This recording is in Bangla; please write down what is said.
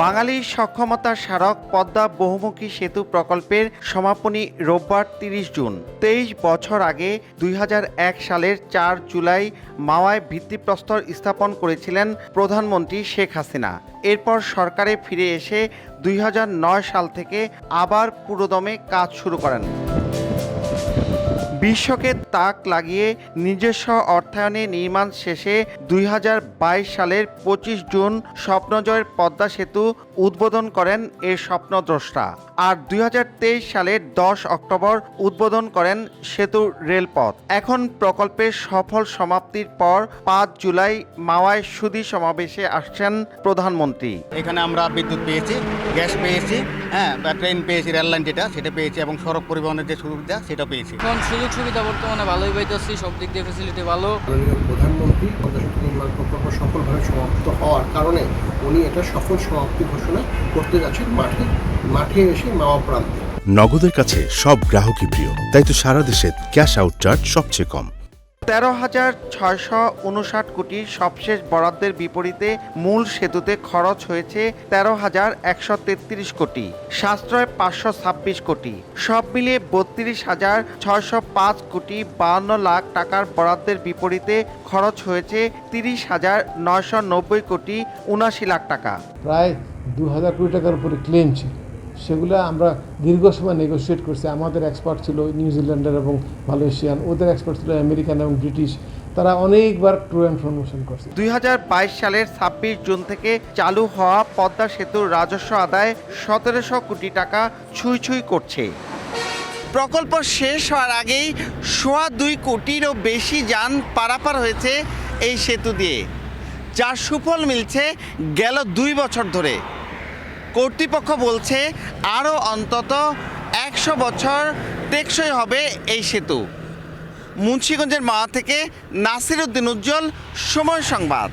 বাঙালির সক্ষমতা স্মারক পদ্মা বহুমুখী সেতু প্রকল্পের সমাপনী রোববার তিরিশ জুন। তেইশ বছর আগে দুই হাজার এক সালের চার জুলাই মাওয়ায় ভিত্তিপ্রস্তর স্থাপন করেছিলেন প্রধানমন্ত্রী শেখ হাসিনা। এরপর সরকারে ফিরে এসে দুই হাজার নয় সাল থেকে আবার পুরোদমে কাজ শুরু করেন। বিশ্বকে তাক লাগিয়ে নিজস্ব অর্থায়নে নির্মাণ শেষে দুই হাজার বাইশ সালের পঁচিশ জুন স্বপ্নজয়ের পদ্মা সেতু উদ্বোধন করেন এ স্বপ্নদ্রষ্টা। আর দুই সালের দশ অক্টোবর উদ্বোধন করেন সেতুর রেলপথ। এখন প্রকল্পের সফল সমাপ্তির পর পাঁচ জুলাই মাওয়ায় সুদী সমাবেশে আসছেন প্রধানমন্ত্রী। এখানে আমরা বিদ্যুৎ পেয়েছি গ্যাস পেয়েছি হ্যাঁ বা ট্রেন পেয়েছি রেললাইন যেটা সেটা পেয়েছি এবং সড়ক পরিবহনের যে সুবিধা সেটা পেয়েছি। এখন সুযোগ সুবিধা বর্তমানে ভালোই পাইতেছি সব দিক দিয়ে ফেসিলিটি ভালো। প্রধানমন্ত্রী সফলভাবে সমাপ্ত হওয়ার কারণে উনি এটা সফল সমাপ্তি ঘোষণা করতে যাচ্ছেন মাঠে মাঠে এসে মাওয়া প্রান্তে। নগদের কাছে সব গ্রাহকই প্রিয়, তাই তো সারা দেশে ক্যাশ আউট চার্জ সবচেয়ে কম। তেরো হাজার ছয়শো উনষাট কোটির সবশেষ বরাদ্দের বিপরীতে মূল সেতুতে খরচ হয়েছে তেরো হাজার একশো তেত্রিশ কোটি, সাশ্রয় পাঁচশো ছাব্বিশ কোটি। সব মিলিয়ে বত্রিশ হাজার ছয়শো পাঁচ কোটি বাহান্ন লাখ টাকার বরাদ্দের বিপরীতে খরচ হয়েছে তিরিশ হাজার নয়শো নব্বই কোটি উনাশি লাখ টাকা। প্রায় দু হাজার কোটি টাকার উপরে ক্লেম ছিল। সেগুলো আমরা দীর্ঘ সময় নেগোসিয়েট করছি। আমাদের এক্সপার্ট ছিল নিউজিল্যান্ডের এবং মালয়েশিয়ান ওদের এক্সপার্ট ছিল আমেরিকান এবং ব্রিটিশ তারা অনেকবার ট্রু ইনফরমেশন করছে। দুই হাজার বাইশ সালের ছাব্বিশ জুন থেকে চালু হওয়া পদ্মা সেতুর রাজস্ব আদায় সতেরোশো কোটি টাকা ছুঁই ছুঁই করছে। প্রকল্প শেষ হওয়ার আগেই সোয়া দুই কোটিরও বেশি যান পারাপার হয়েছে এই সেতু দিয়ে, যার সুফল মিলছে গেল দুই বছর ধরে। কর্তৃপক্ষ বলছে আরও অন্তত একশো বছর টেকসই হবে এই সেতু। মুন্সিগঞ্জের মা থেকে নাসির উদ্দিন উজ্জ্বল, সময় সংবাদ।